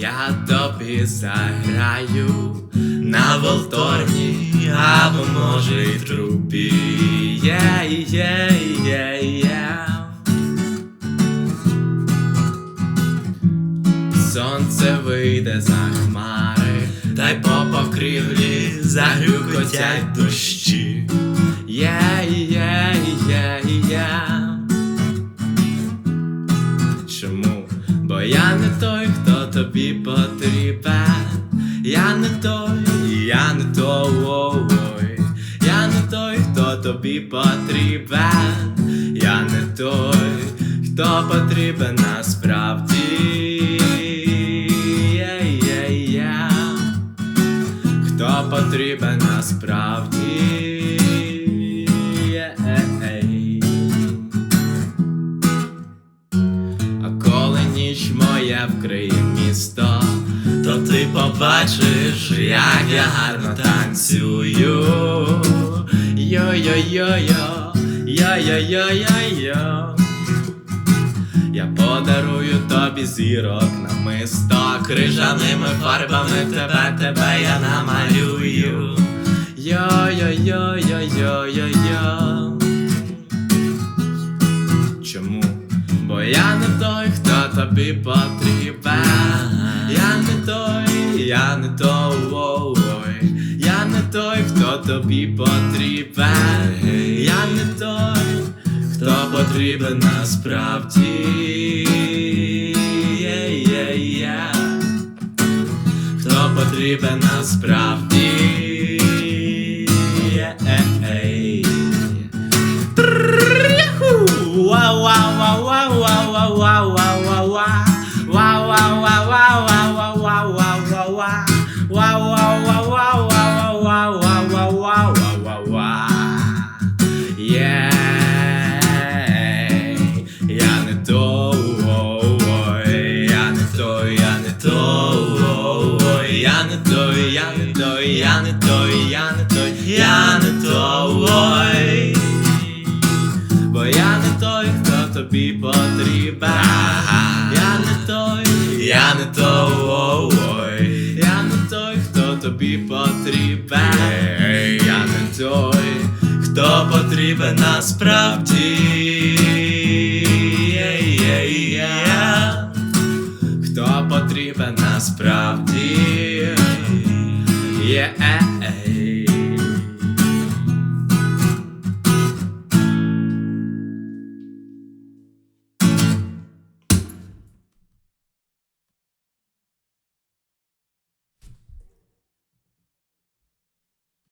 Я тобі заграю на волторні, або може й трубі. Yeah, yeah, yeah, yeah. Сонце вийде за хмари, та й по покрівлі загрюкотять дощі. Yeah, yeah, yeah, yeah. Чому? Бо я не той, хто тобі потрібен. Я не той, я не той, я не той, хто тобі потрібен. Я не той, хто потрібен насправді. Потрібен насправді. Є-ей. А коли ніч моя вкриє місто, то ти побачиш, як я гарно танцюю. Йо-йо-йо-йо, йо-йо-йо-йо-йо. Я подарую тобі зірок намисто крижаними фарбами тебе, тебе я намалюю. Йо-йо-йо-йо-йо-йо-йо. Чому? Бо я не той, хто тобі потрібен. Я не той, я не той, я не той, хто тобі потрібен. Потрібен насправді. Yeah, yeah, yeah. Хто потрібен насправді. Я не той, я не той, я не той. Бо я не той, хто тобі потрібен. Я не той, я не той, я не той, хто тобі потрібен. Я не той, хто потрібен насправді. Хто потрібен насправді. at